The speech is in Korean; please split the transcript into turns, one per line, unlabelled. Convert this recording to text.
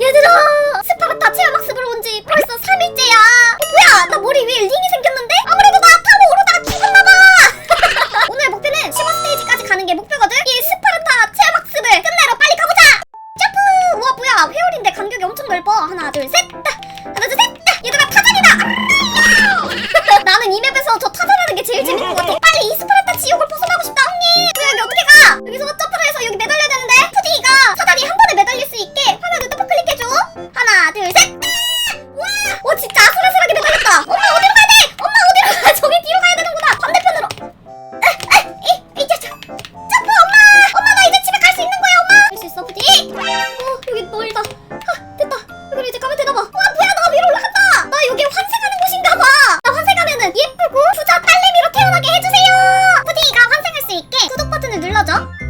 얘들아 스파르타 체험학습을 온 지 벌써 3일째야. 어, 뭐야 나 머리 위에 링이 생겼는데? 아무래도 나 타고 오르다가 죽었나봐. 오늘 목표는 15스테이지까지 가는 게 목표거든. 이 스파르타 체험학습을 끝내러 빨리 가보자. 점프! 우와 뭐야 회오리인데 간격이 엄청 넓어. 하나 둘셋. 하나 둘셋. 얘들아 타잔이다. 나는 이 맵에서 저 타잔하는 게 제일 재밌는 것 같아. 빨리 이 스파르타 버튼을 눌러줘.